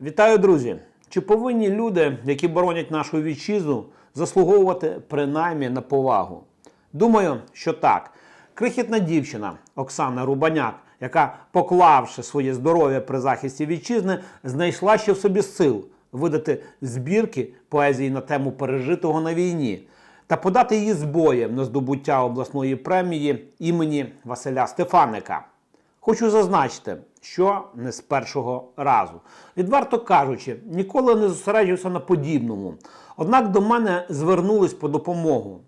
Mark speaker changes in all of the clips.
Speaker 1: Вітаю, друзі! Чи повинні люди, які боронять нашу вітчизну, заслуговувати принаймні на повагу? Думаю, що так. Крихітна дівчина Оксана Рубаняк, яка, поклавши своє здоров'я при захисті вітчизни, знайшла ще в собі сил видати збірки поезії на тему пережитого на війні та подати її з боєм на здобуття обласної премії імені Василя Стефаника. Хочу зазначити, що не з першого разу. Відверто кажучи, ніколи не зосереджувався на подібному. Однак до мене звернулись по допомогу.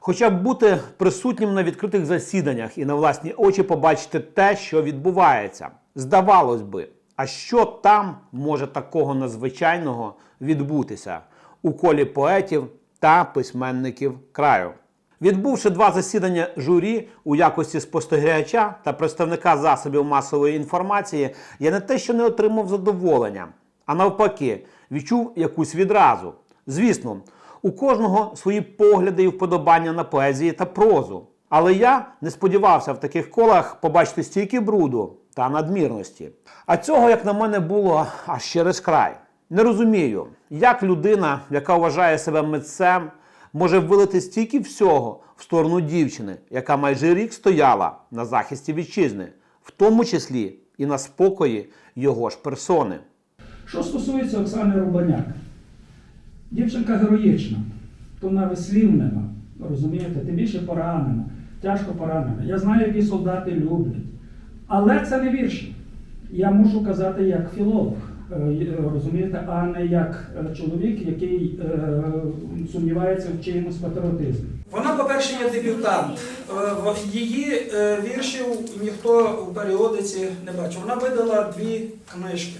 Speaker 1: Хоча б бути присутнім на відкритих засіданнях і на власні очі побачити те, що відбувається. Здавалось би, а що там може такого надзвичайного відбутися у колі поетів та письменників краю? Відбувши два засідання журі у якості спостерігача та представника засобів масової інформації, я не те, що не отримав задоволення, а навпаки, відчув якусь відразу. Звісно, у кожного свої погляди і вподобання на поезії та прозу. Але я не сподівався в таких колах побачити стільки бруду та надмірності. А цього, як на мене, було аж через край. Не розумію, як людина, яка вважає себе митцем, може вилити стільки всього в сторону дівчини, яка майже рік стояла на захисті вітчизни, в тому числі і на спокої його ж персони.
Speaker 2: Що стосується Оксани Рубаняк, дівчинка героїчна, то вислівнена, розумієте, тим більше поранена, тяжко поранена. Я знаю, які солдати люблять. Але це не вірші. Я мушу казати як філолог, розумієте, а не як е, чоловік, який е, сумнівається в чиємусь патріотизмі.
Speaker 3: Вона, по-перше, є дебютант. Е, в Її е, віршів ніхто в періодиці не бачив. Вона видала дві книжки.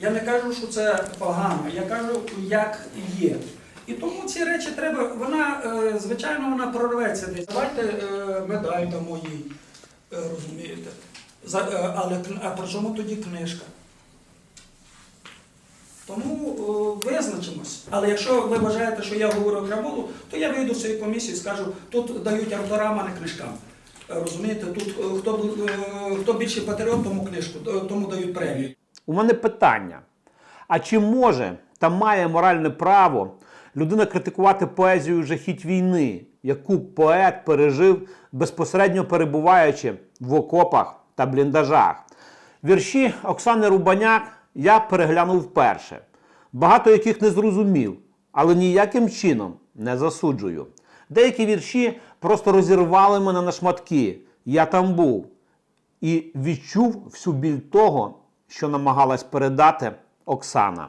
Speaker 3: Я не кажу, що це погано, я кажу, як є. І тому ці речі треба, вона, е, звичайно, вона прорветься десь. Давайте е, медаль дамо їй, е, розумієте. Е, але а при чому тоді книжка? Тому е, визначимось. Але якщо ви вважаєте, що я говорю крамолу, то я вийду з цієї комісії і скажу, тут дають авторам, а не книжкам. Е, Розумієте, тут е, хто, хто більший патріот, тому книжку, тому дають премію.
Speaker 1: У мене питання: а чи може та має моральне право людина критикувати поезію жахіть війни, яку поет пережив безпосередньо перебуваючи в окопах та бліндажах? Вірші Оксани Рубаняк я переглянув вперше, багато яких не зрозумів, але ніяким чином не засуджую. Деякі вірші просто розірвали мене на шматки. Я там був і відчув всю біль того, що намагалась передати Оксана.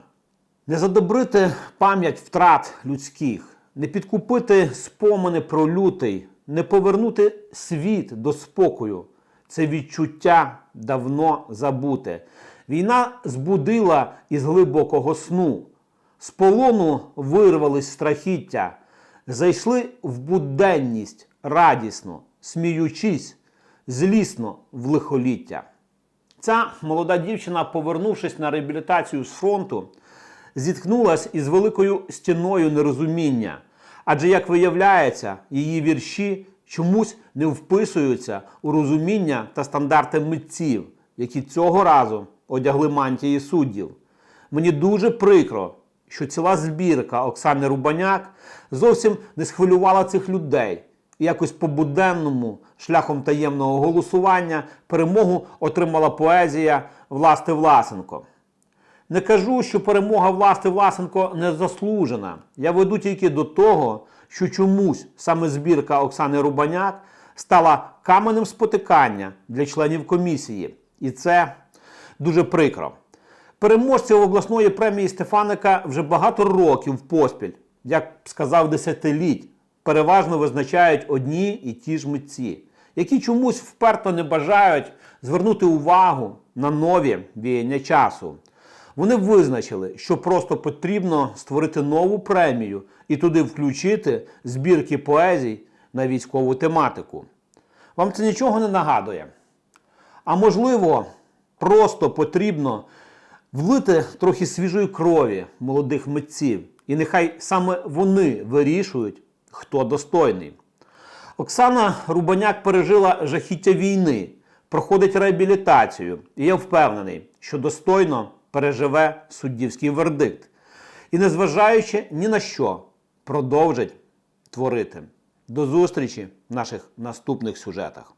Speaker 1: Не задобрити пам'ять втрат людських, не підкупити спомини про лютий, не повернути світ до спокою. Це відчуття давно забуте. Війна збудила із глибокого сну. З полону вирвались страхіття, зайшли в буденність радісно, сміючись, злісно в лихоліття. Ця молода дівчина, повернувшись на реабілітацію з фронту, зіткнулась із великою стіною нерозуміння. Адже, як виявляється, її вірші чомусь не вписуються у розуміння та стандарти митців, які цього разу одягли мантії суддів. Мені дуже прикро, що ціла збірка Оксани Рубаняк зовсім не схвилювала цих людей. І якось по буденному шляхом таємного голосування перемогу отримала поезія Власти Власенко. Не кажу, що перемога Власти Власенко не заслужена. Я веду тільки до того, що чомусь саме збірка Оксани Рубаняк стала каменем спотикання для членів комісії. І це дуже прикро. Переможців обласної премії Стефаника вже багато років поспіль, як сказав десятиліть, переважно визначають одні і ті ж митці, які чомусь вперто не бажають звернути увагу на нові віяння часу. Вони визначили, що просто потрібно створити нову премію і туди включити збірки поезій на військову тематику. Вам це нічого не нагадує? А можливо, просто потрібно влити трохи свіжої крові молодих митців, і нехай саме вони вирішують, хто достойний. Оксана Рубаняк пережила жахіття війни, проходить реабілітацію, і я впевнений, що достойно переживе суддівський вердикт і, незважаючи ні на що, продовжить творити. До зустрічі в наших наступних сюжетах.